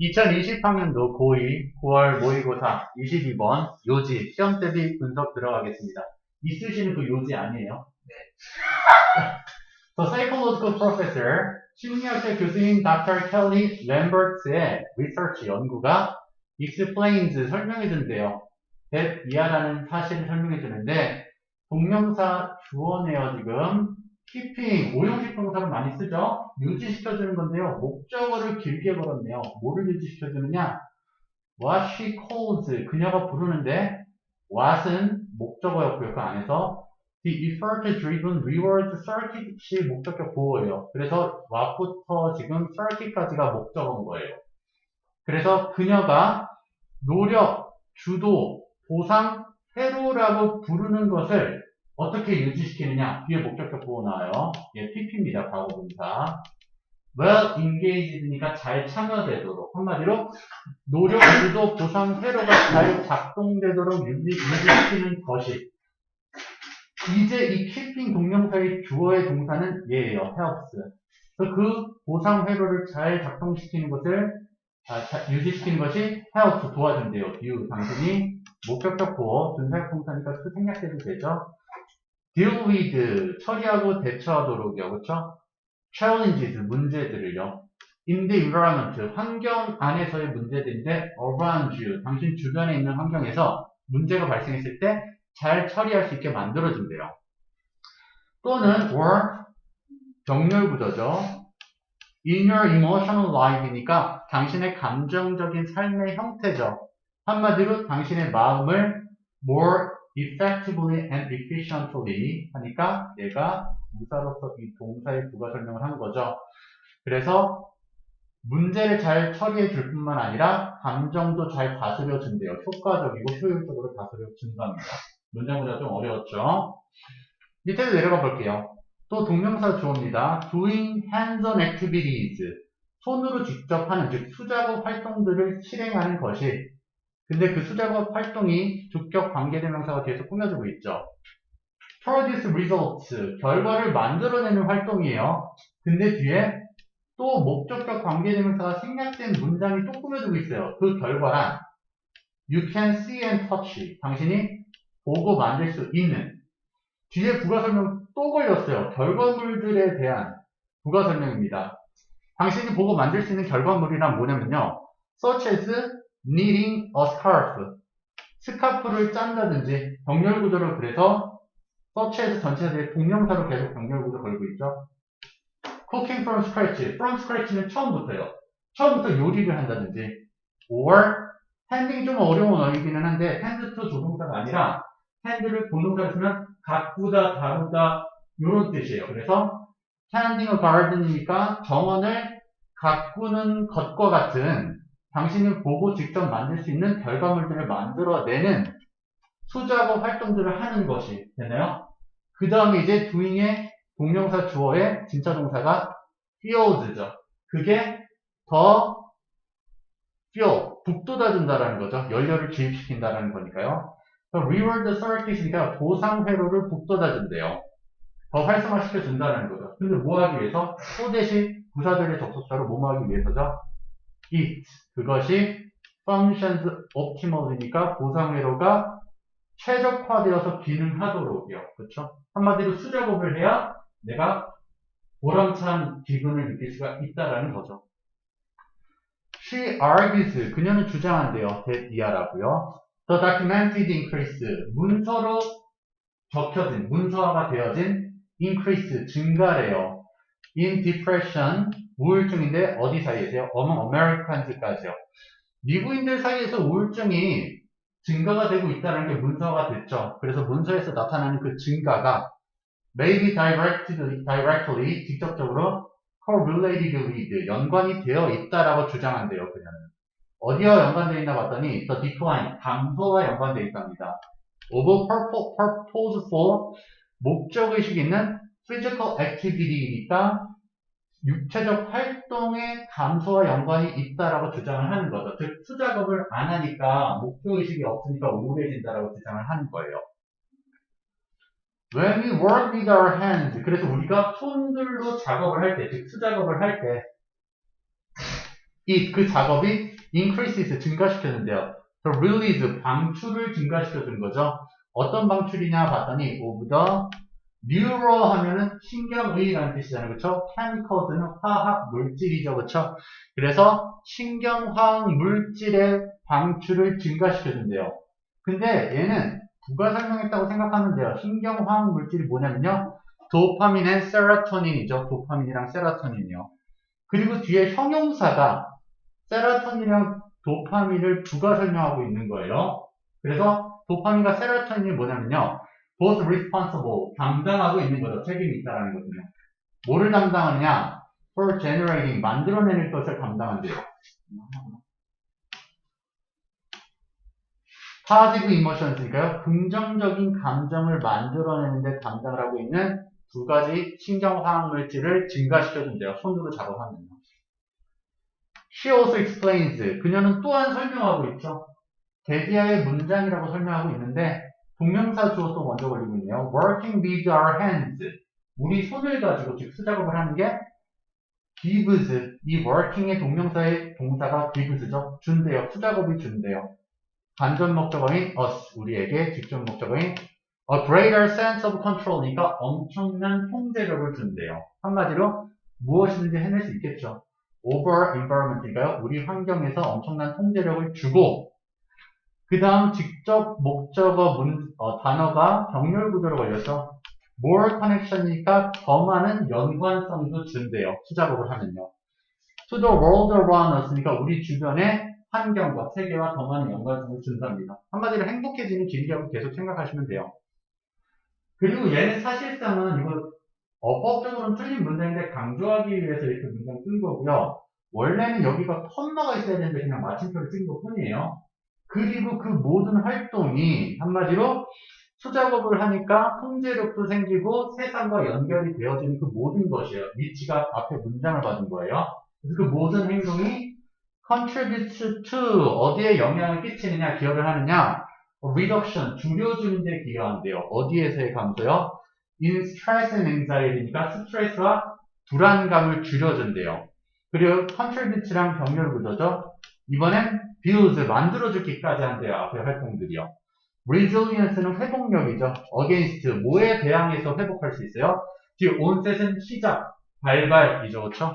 2020학년도 고2 9월 모의고사 22번 요지 시험 대비 분석 들어가겠습니다. 있으시는 그 요지 아니에요? 네. The psychological professor, 심리학자 교수인 Dr. Kelly Lambert의 리서치 연구가 explains 설명해 준대요. that 이하라는 사실을 설명해 주는데 동명사 주어네요 지금 keeping 오형식 동사를 많이 쓰죠. 유지시켜주는 건데요. 목적어를 길게 걸었네요. 뭐를 유지시켜주느냐? What she calls 그녀가 부르는데 what은 목적어였고요. 그 안에서 the effort driven reward circuit이 목적격 보호예요. 그래서 what부터 지금 circuit까지가 목적어인 거예요. 그래서 그녀가 노력, 주도, 보상, 회로라고 부르는 것을 어떻게 유지시키느냐? 뒤에 목적격 보호 나와요. 예, PP입니다. 과거분사. well engaged니까 잘 참여되도록. 한마디로 노력, 주도, 보상, 회로가 잘 작동되도록 유지, 유지 시키는 것이. 이제 이 keeping 동명사의 주어의 동사는 얘예요. helps. 그 보상, 회로를 잘 작동시키는 것을 아, 자- 유지시키는 것이 help 도와준대요. view 당신이 목적격 보호, 준사역 동사니까 그 생략해도 되죠. Deal with 처리하고 대처하도록이요. 그렇죠? challenges 문제들을요. in the environment 환경 안에서의 문제들인데 around you 당신 주변에 있는 환경에서 문제가 발생했을 때 잘 처리할 수 있게 만들어 준대요. 또는 or 병렬 구조죠. in your emotional life니까 당신의 감정적인 삶의 형태죠. 한마디로 당신의 마음을 more effectively and efficiently 하니까 얘가 부사로서 이 동사의 부가 설명을 한 거죠. 그래서 문제를 잘 처리해 줄 뿐만 아니라 감정도 잘 다스려 준대요. 효과적이고 효율적으로 다스려 준답니다. 문장 구조가 좀 어려웠죠. 밑에도 내려가 볼게요. 또 동명사 주어입니다. doing hands-on activities 손으로 직접 하는 즉 수작업 활동들을 실행하는 것이 근데 그 수작업 활동이 주격 관계대명사가 뒤에서 꾸며주고 있죠. produce results, 결과를 만들어내는 활동이에요. 근데 뒤에 또 목적격 관계대명사가 생략된 문장이 또 꾸며주고 있어요. 그 결과란 you can see and touch, 당신이 보고 만들 수 있는 뒤에 부가 설명 또 걸렸어요. 결과물들에 대한 부가 설명입니다. 당신이 보고 만들 수 있는 결과물이란 뭐냐면요. such as knitting a scarf. 스카프를 짠다든지 병렬 구조를 그래서 as 전체들이 동명사로 계속 병렬 구조 걸고 있죠. cooking from scratch. from scratch는 처음부터요. 처음부터 요리를 한다든지 or handling 좀 어려운 어이기는 한데 hand to 조동사가 아니라 hand를 동동사로 쓰면 가꾸다, 다루다 이런 뜻이에요. 그래서 handing a garden이니까 정원을 가꾸는 것과 같은 당신이 보고 직접 만들 수 있는 결과물들을 만들어내는 수작업 활동들을 하는 것이 되나요? 그 다음에 이제 doing의 동명사 주어의 진짜 동사가 fuels죠. 그게 더 fuel, 북돋아준다라는 거죠. 연료를 주입시킨다라는 거니까요. reward circuit이니까 보상 회로를 북돋아준대요. 더 활성화시켜준다는 거죠. 근데 뭐 하기 위해서? 또 대신 부사들의 접속사로 뭐 하기 위해서죠? It. 그것이 functions optimal이니까 보상 회로가 최적화되어서 기능하도록이요. 그렇죠? 한마디로 수작업을 해야 내가 보람찬 기분을 느낄 수가 있다라는 거죠. She argues. 그녀는 주장한대요. 이하라고요. The documented increase. 문서로 적혀진, 문서화가 되어진 increase, 증가래요. in depression, 우울증인데 어디 사이에서요? among Americans까지요. 미국인들 사이에서 우울증이 증가가 되고 있다는 게 문서가 됐죠. 그래서 문서에서 나타나는 그 증가가 maybe directly, directly 직접적으로 correlated with 연관이 되어 있다라고 주장한대요. 그녀는 어디와 연관되어 있나 봤더니 the decline 감소와 연관되어 있답니다. purpo- purposeful 목적의식 있는 physical activity니까 육체적 활동의 감소와 연관이 있다라고 주장을 하는 거죠. 즉, 수작업을 안 하니까 목표의식이 없으니까 우울해진다라고 주장을 하는 거예요. When we work with our hands, 그래서 우리가 손들로 작업을 할 때, 즉, 수작업을 할 때, it 그 작업이 increases 증가시켰는데요. the release 방출을 증가시켜준 거죠. 어떤 방출이냐 봤더니 of the neuro 하면은 신경의라는 뜻이잖아요. 그쵸? chemicals는 화학 물질이죠. 그쵸? 그래서 신경화학 물질의 방출을 증가시켜준대요. 근데 얘는 누가 설명했다고 생각하면 돼요. 신경화학 물질이 뭐냐면요. 도파민 앤 세라토닌이죠. 도파민이랑 세라토닌이요. 그리고 뒤에 형용사가 세라토닌이랑 도파민을 두가 설명하고 있는 거예요. 그래서 도파민과 세라토닌이 뭐냐면요. Both responsible, 담당하고 있는 거죠. 책임이 있다라는 거거든요. 뭐를 담당하느냐? for generating, 만들어내는 것을 담당한대요. positive emotions니까요. 긍정적인 감정을 만들어내는데 담당을 하고 있는 두 가지 신경화학 물질을 증가시켜준대요. 손으로 작업하면요. She also explains. 그녀는 또한 설명하고 있죠. 데디아의 문장이라고 설명하고 있는데 동명사 주어도 먼저 걸리고 있네요. Working with our hands. 우리 손을 가지고 즉 수작업을 하는 게 gives. 이 working의 동명사의 동사가 gives죠. 준대요. 수작업이 준대요. 간접 목적어인 us. 우리에게 직접 목적어인 a greater sense of control이니까 엄청난 통제력을 준대요. 한마디로 무엇이든지 해낼 수 있겠죠. over environment인가요? 우리 환경에서 엄청난 통제력을 주고 그 다음 직접 목적어 문, 어, 단어가 병렬 구조로 걸려서 more connection이니까 더 많은 연관성도 준대요. 수작업을 하면요. to the world around us니까 우리 주변의 환경과 세계와 더 많은 연관성을 준답니다. 한마디로 행복해지는 길이라고 계속 생각하시면 돼요. 그리고 얘는 사실상은 이거 어법적으로는 틀린 문장인데 강조하기 위해서 이렇게 문장 쓴 거고요. 원래는 여기가 컴마가 있어야 되는데 그냥 마침표를 찍은 것 뿐이에요. 그리고 그 모든 활동이 한마디로 수작업을 하니까 통제력도 생기고 세상과 연결이 되어지는 그 모든 것이에요. 위치가 앞에 문장을 받은 거예요. 그래서 그 모든 행동이 contribute to 어디에 영향을 끼치느냐, 기여를 하느냐, reduction 줄여주는 데 기여한대요. 어디에서의 감소요? in stress and anxiety니까 스트레스와 불안감을 줄여준대요. 그리고 contribute랑 병렬 구조죠. 이번엔 build, 만들어주기까지 한대요. 앞에 활동들이요. resilience는 회복력이죠. against, 뭐에 대항해서 회복할 수 있어요? 뒤에 onset은 시작, 발발이죠. 그렇죠?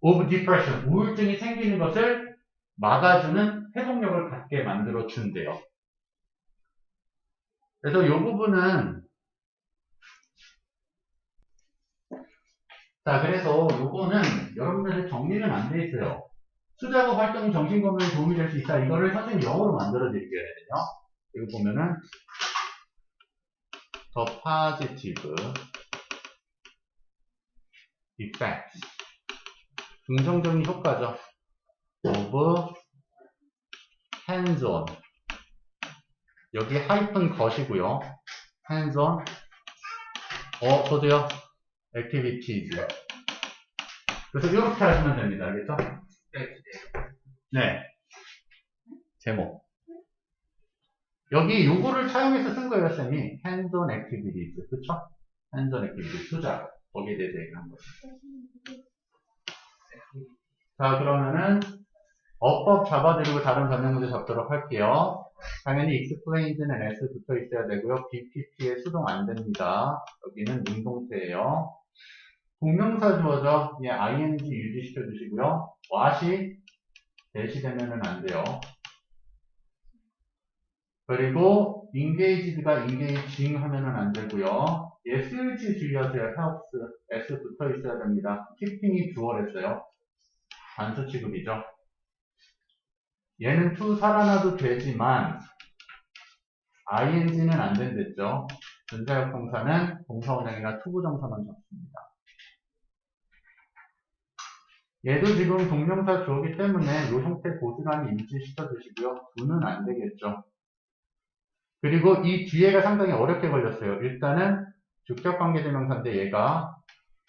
of depression, 우울증이 생기는 것을 막아주는 회복력을 갖게 만들어 준대요. 그래서 이 부분은 자 그래서 요거는 여러분들 정리는 안 돼 있어요. 수작업 활동이 정신 건강에 도움이 될 수 있다. 이거를 선생님 영어로 만들어 드릴게요. 이거 보면은 더 positive effects 긍정적인 효과죠. of hands-on 여기 하이픈 것이고요. hands-on 어 저도요. activities 그래서 이렇게 하시면 됩니다. 알겠죠? 네. 제목 여기 요거를 차용해서 쓴 거예요, 쌤이. hands-on activities. 그쵸? hands-on activities. 수작. 거기에 대해서 얘기한 거죠. 자, 그러면은 어법 잡아드리고 다른 변형 문제 잡도록 할게요. 당연히 explains는 s 붙어 있어야 되고요. bpp에 수동 안 됩니다. 여기는 능동태예요. 동명사 주어져 예, ing 유지시켜 주시고요. what이 대시되면은 안 돼요. 그리고 engaged가 engaging 하면은 안 되고요. 예, 스위치 주의하세요. helps s 붙어 있어야 됩니다. keeping이 주어랬어요. 단수 취급이죠. 얘는 to 살아나도 되지만 ing는 안 된댔죠. 전자역 동사는 동사원형이나 투부정사만 적습니다. 얘도 지금 동명사 주어기 때문에 이 형태 고스란히 인지시켜 주시고요. do는 안 되겠죠. 그리고 이 뒤에가 상당히 어렵게 걸렸어요. 일단은 주격 관계대명사인데 얘가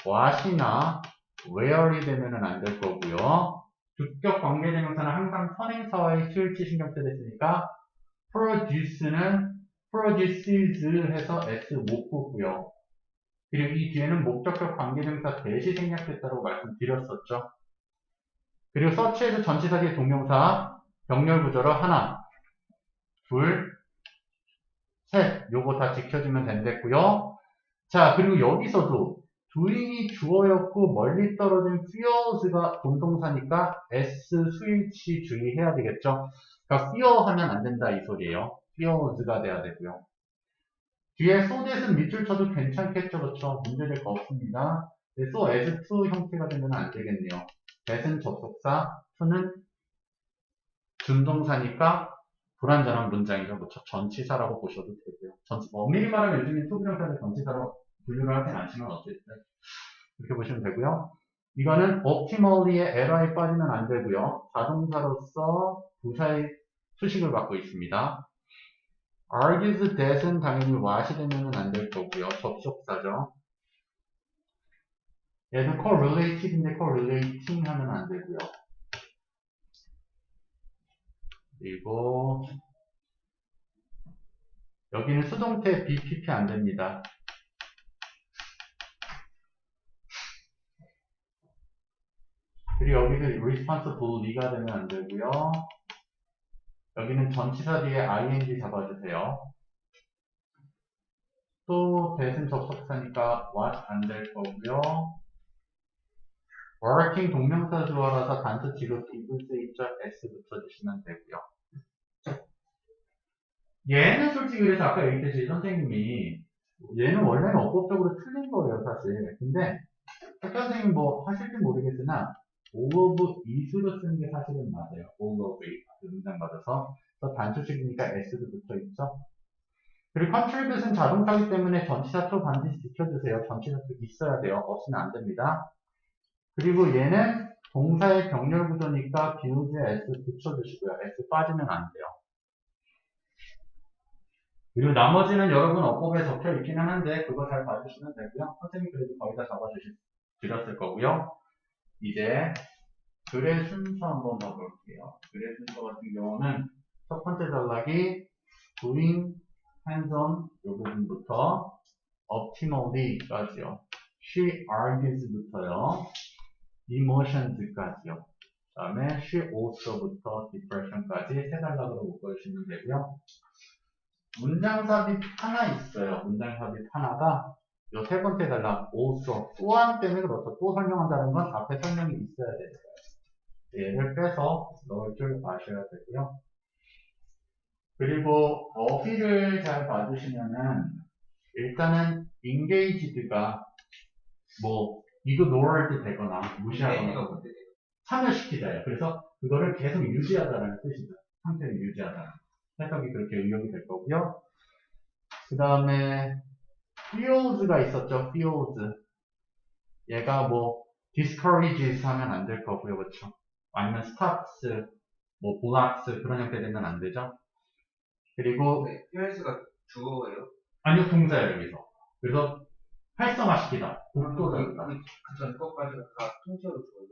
what이나 where이 되면은 안 될 거고요. 주격 관계대명사는 항상 선행사와의 수일치 신경 쓰였으니까 produce는 produces 해서 s 못 보고요. 그리고 이 뒤에는 목적격 관계대명사 대시 생략됐다고 말씀드렸었죠. 그리고 서치에서 전치사 뒤에 동명사 병렬 구조로 하나, 둘, 셋. 요거 다 지켜주면 된댔고요. 자, 그리고 여기서도 doing이 주어였고 멀리 떨어진 fears가 동동사니까 s 수일치 주의해야 되겠죠. 그러니까 fear 하면 안 된다 이 소리예요. fears가 돼야 되고요. 뒤에 so that은 밑줄 쳐도 괜찮겠죠, 그렇죠? 문제될 거 없습니다. 네, so as to 형태가 되면 안 되겠네요. That은 접속사, to는 준동사니까 불완전한 문장이죠. 그렇죠? 전치사라고 보셔도 되고요. 전치, 뭐 엄밀히 말하면 요즘에 투부정사를 전치사로 분류를 하진 않지만 어쨌든 이렇게 보시면 되고요. 이거는 optimally의 li 빠지면 안 되고요. 자동사로서 부사의 수식을 갖고 있습니다. argues that은 당연히 what이 되면 안 될 거고요. 접속사죠. 얘는 correlated인데 correlating 하면 안 되고요. 그리고 여기는 수동태 BPP 안 됩니다. 그리고 여기는 responsibly가 되면 안 되고요. 여기는 전치사 뒤에 ing 잡아주세요. 또 대신 접속사니까 what 안 될 거고요. Working 동명사 주어라서 단수 뒤로 기부스 입절 s 붙여주시면 되고요. 얘는 솔직히 그래서 아까 얘기했듯이 선생님이 얘는 원래는 어법적으로 틀린 거예요 사실. 근데 학교 선생님 뭐 하실지 모르겠으나 of is로 쓰는 게 사실은 맞아요. of it 문장 받아서 단수식이니까 s도 붙어 있죠. 그리고 contribute은 자동차기 때문에 전치사 또 반드시 지켜주세요. 전치사 또 있어야 돼요. 없으면 안 됩니다. 그리고 얘는 동사의 병렬 구조니까 비우즈에 s 붙여주시고요. s 빠지면 안 돼요. 그리고 나머지는 여러분 어법에 적혀 있기는 한데 그거 잘 봐주시면 되고요. 선생님 그래도 거의 다 잡아주셨을 거고요. 이제 글의 순서 한번 봐볼게요. 글의 순서 같은 경우는 첫 번째 단락이 doing hands-on 이 부분부터 optimally까지요. she argues부터요. Emotions까지요. 그 다음에 she also부터 depression까지 세 단락으로 묶어주시면 되고요. 문장 삽입 하나 있어요. 문장 삽입 하나가 요 세 번째 단락 also 또한 때문에 그렇죠. 또 설명한다는 건 앞에 설명이 있어야 돼요. 얘를 빼서 넣을 줄 아셔야 되고요. 그리고 어휘를 잘 봐주시면은 일단은 engaged가 뭐 ignored 되거나 무시하거나 참여시키자예요. 그래서 그거를 계속 유지하다라는 뜻이죠. 상태를 유지하다. 해석이 그렇게 의역이 될 거고요. 그 다음에 feels가 있었죠. feels. 얘가 뭐 discourages 하면 안 될 거고요. 그렇죠? 아니면 stops, 뭐 blocks 그런 형태 되면 안 되죠. 그리고 네, PS가 주어예요. 아니요 동사예요 여기서. 그래서 활성화시키다, 복도적이다. 그, 그전 것까지가 다 통째로 주어요.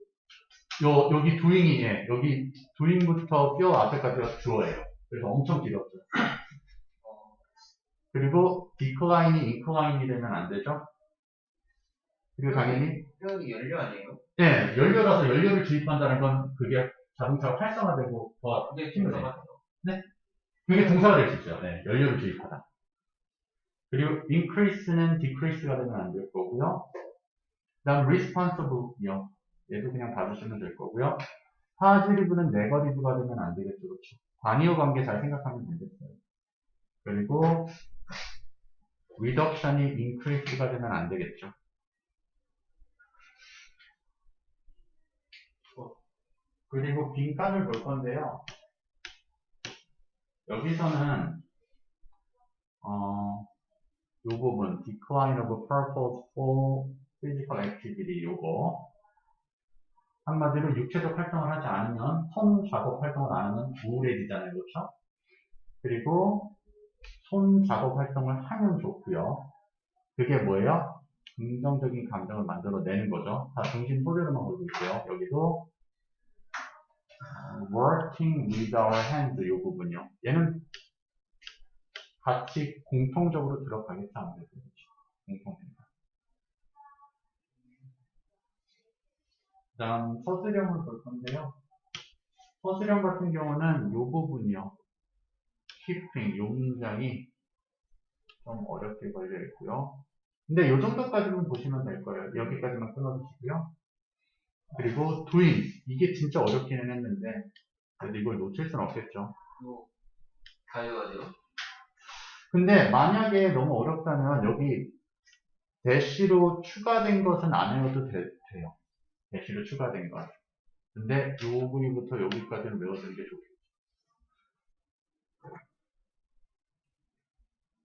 요 여기 doing이 예, 여기 doing부터 뼈 앞에까지가 주어예요. 그래서 엄청 길었죠. 어, 그리고 decline이 incline이 되면 안 되죠. 그리고 당연히 표현이 연료 아니에요? 예, 연료라서 연료를 주입한다는 건 그게 자동차가 활성화되고 더 근데 힘을 동사 내요. 같아요. 그게 동사가 될 수 있어요. 네, 연료를 주입하다. 그리고 increase는 decrease가 되면 안 될 거고요. 그 다음 responsible요. 얘도 그냥 봐주시면 될 거고요. 파지리브는 네거리브가 되면 안 되겠죠. 그렇죠. 단위어 관계 잘 생각하면 되겠어요. 그리고 reduction이 increase가 되면 안 되겠죠. 그리고 빈칸을 볼 건데요. 여기서는 어, 요 부분 decline of purposeful physical activity 요거 한마디로 육체적 활동을 하지 않으면 손 작업 활동을 안 하면 우울해지잖아요 그렇죠? 그리고 손 작업 활동을 하면 좋고요 그게 뭐예요? 긍정적인 감정을 만들어내는 거죠 자 중심 소리로만 보고 있어요 여기도 working with our hands 이 부분이요. 얘는 같이 공통적으로 들어가겠죠 아무래도 그렇죠. 공통입니다. 그 다음 서술형을 볼 건데요. 서술형 같은 경우는 이 부분이요. keeping, 요 문장이 좀 어렵게 걸려 있고요. 근데 이 정도까지만 보시면 될 거예요. 여기까지만 끊어주시고요. 그리고 doing, 이게 진짜 어렵기는 했는데 그래도 이걸 놓칠 수는 없겠죠. 다 외워야 돼요? 근데 만약에 너무 어렵다면 여기 대시로 추가된 것은 안 외워도 되, 돼요. 대시로 추가된 것. 근데 요 부위부터 여기까지는 외워두는 게 좋겠죠.